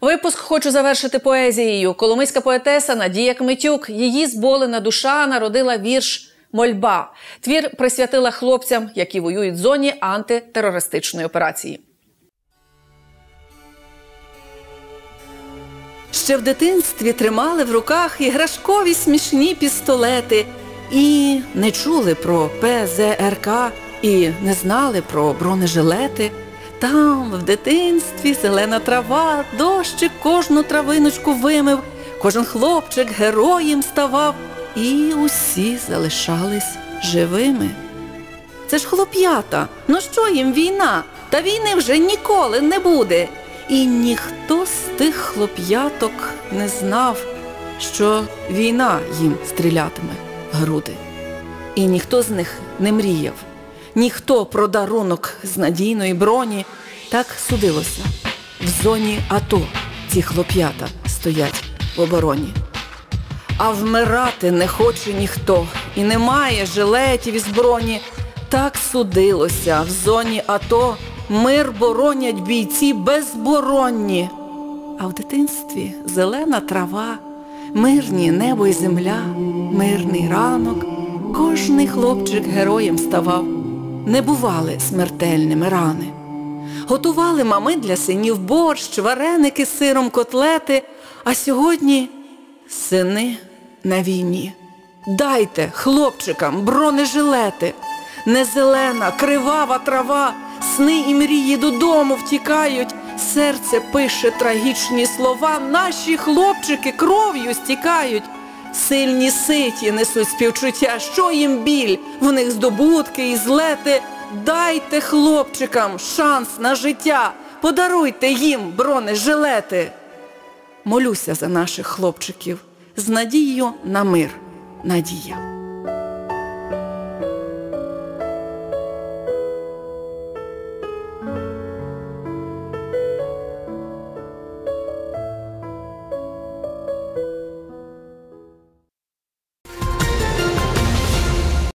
Випуск хочу завершити поезією. Коломийська поетеса Надія Кмитюк. Її зболена душа народила вірш Мольба. Твір присвятила хлопцям, які воюють в зоні антитерористичної операції. Ще в дитинстві тримали в руках іграшкові смішні пістолети і не чули про ПЗРК, і не знали про бронежилети. Там, в дитинстві, зелена трава, дощик кожну травиночку вимив, кожен хлопчик героєм ставав, і усі залишались живими. Це ж хлоп'ята, ну що їм війна? Та війни вже ніколи не буде. І ніхто з тих хлоп'яток не знав, що війна їм стрілятиме в груди. І ніхто з них не мріяв, ніхто про дарунок з надійної броні так судилося. В зоні АТО ці хлоп'ята стоять в обороні. А вмирати не хоче ніхто, і немає жилетів із броні. Так судилося в зоні АТО мир боронять бійці безборонні. А в дитинстві зелена трава, мирні небо і земля, мирний ранок, кожний хлопчик героєм ставав. Не бували смертельними рани. Готували мами для синів борщ, вареники з сиром, котлети, а сьогодні сини на війні. Дайте хлопчикам бронежилети, не зелена, кривава трава, сни і мрії додому втікають, серце пише трагічні слова, наші хлопчики кров'ю стікають. Сильні ситі несуть співчуття, що їм біль, в них здобутки і злети. Дайте хлопчикам шанс на життя, подаруйте їм бронежилети. Молюся за наших хлопчиків з надією на мир. Надія.